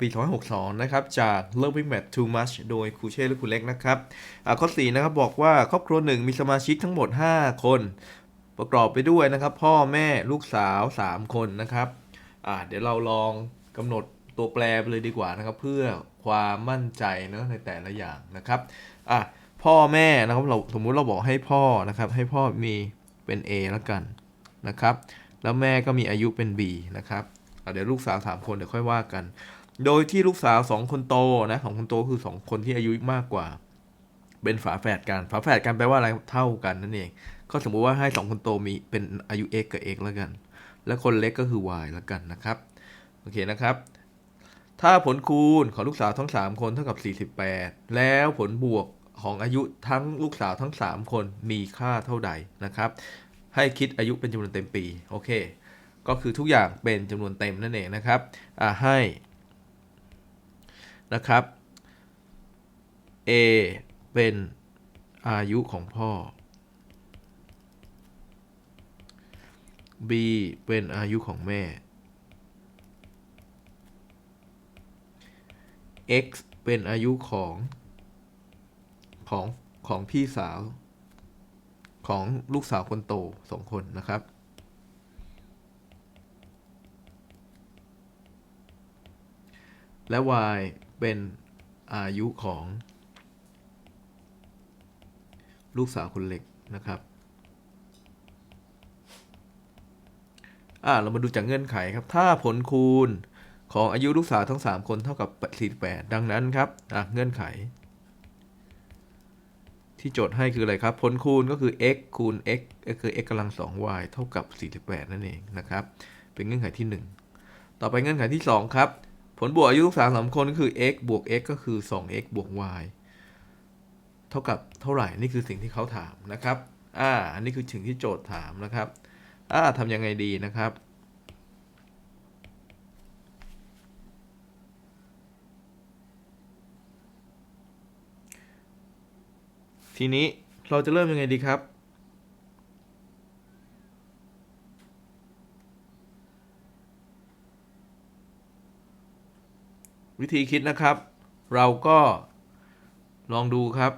ปี262 นะครับ จาก Loving Mat Too Much โดยครูเช่และครูเล็กนะครับข้อ4นะครับบอกว่าครอบครัวหนึ่งมีสมาชิกทั้งหมด 5 คน ประกอบไปด้วยนะครับ พ่อแม่ลูกสาว 3 คนนะครับเดี๋ยวเราลองกำหนดตัวแปรไปเลยดีกว่านะครับ เพื่อความมั่นใจเนอะในแต่ละอย่างนะครับอะพ่อแม่นะครับเราสมมุติเราบอกให้พ่อนะครับ ให้พ่อมีเป็น A แล้วกันนะครับ แล้วแม่ก็มีอายุเป็น B นะครับเดี๋ยวลูกสาว 3 คนเดี๋ยวค่อยว่ากัน โดยที่ลูกสาว2คนโตนะของคนโตคือ2คนที่อายุมากกว่า เป็นฝาแฝดกันฝาแฝดกันแปลว่าอะไรเท่ากันนั่นเอง ก็สมมุติว่าให้2คนโตมีเป็นอายุ x กับ x แล้วกัน แล้วคนเล็กก็คือ y แล้วกันนะครับโอเคนะครับ ถ้าผลคูณของลูกสาวทั้ง 3 คนเท่ากับ 48 แล้วผลบวกของอายุทั้งลูกสาวทั้ง 3 คนมีค่าเท่าใดนะครับ ให้คิดอายุเป็นจำนวนเต็มปีโอเค ก็คือทุกอย่างเป็นจำนวนเต็มนั่นเองนะครับอ่าให้ นะครับ A เป็นอายุของพ่อ B เป็นอายุของแม่ X เป็นอายุของของ ของพี่สาว ของลูกสาวคนโตสองคนนะครับ และ y เป็นอายุของ ลูกสาวคนเล็กนะครับอ่าเรามาดูจากเงื่อนไขครับ ถ้าผลคูณของอายุลูกสาวทั้ง 3 คนเท่ากับ48ดังนั้นครับอะเงื่อนไข ที่โจทย์ให้คืออะไรครับ ผลคูณก็คือ x คูณ x ก็คือ x กำลัง 2y เท่ากับ 48 นั่นเองนะครับ เป็นเงื่อนไขที่ 1 ต่อไปเงื่อนไขที่ 2 ครับ ผลบวกอายุลูกสาวสามคนก็คือ x บวก x ก็คือ 2x บวก y เท่ากับเท่าไหร่ นี่คือสิ่งที่เขาถามนะครับ อ่า อันนี้คือสิ่งที่โจทย์ถามนะครับ อ่าทำยังไงดีนะครับ ทีนี้เราจะเริ่มยังไงดีครับ วิธีคิดนะครับ เราก็ลองดูครับ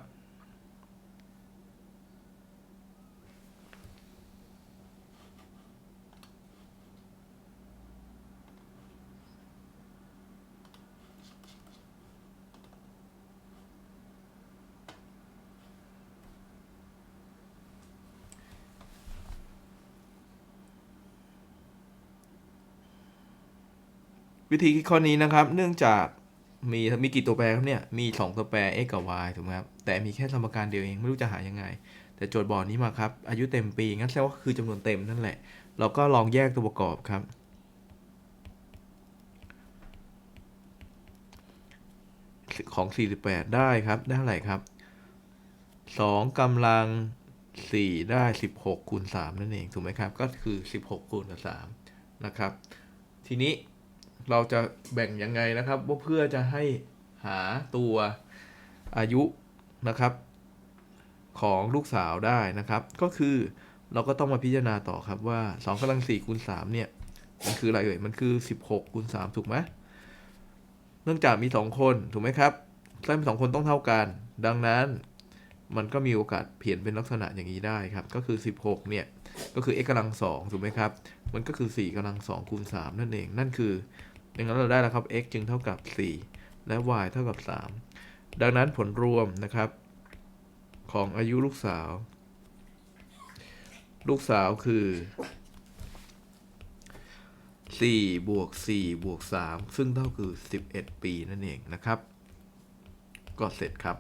วิธีคิดข้อนี้นะครับ เนื่องจากมีมีกี่ตัวแปรครับเนี่ย มี 2 ตัวแปร x กับ y ถูกไหมครับ แต่มีแค่สมการเดียวเอง ไม่รู้จะหายังไง แต่โจทย์บอกนี้มาครับ อายุเต็มปี งั้นแสดงว่าคือจำนวนเต็มนั่นแหละ เราก็ลองแยกตัวประกอบครับ ของ 48 ได้ครับ ได้เท่าไหร่ครับ 2กำลัง 4 ได้ 16คูณ3นั่นเอง ถูกไหมครับ ก็คือ 16คูณกับ3นะครับ ทีนี้ เราจะแบ่งยังไงนะครับ ว่าเพื่อจะให้หาตัวอายุนะครับ ของลูกสาวได้นะครับ ก็คือเราก็ต้องมาพิจารณาต่อครับว่า2กำลัง4คูณ3เนี่ยมันคืออะไรเอ่ยมันคือ 16คูณ3ถูกไหมเนื่องจากมี 2 คนถูกไหมครับถ้ามี2คนต้องเท่ากัน ดังนั้นมันก็มีโอกาสเปลี่ยนเป็นลักษณะอย่างนี้ได้ครับ ก็คือ 16 เนี่ย ก็คือ x กำลัง2ถูกไหมครับ มันก็คือ 4กำลัง2คูณ3นั่นเอง นั่นคือ ดังนั้นเราได้แล้วครับ x จึงเท่ากับ 4 และ y เท่ากับ 3 ดังนั้นผลรวมนะครับ ของอายุลูกสาว ลูกสาวคือ4บวก4บวก3ซึ่งเท่าคือ 11 ปีนั่นเองนะครับ ก็เสร็จครับ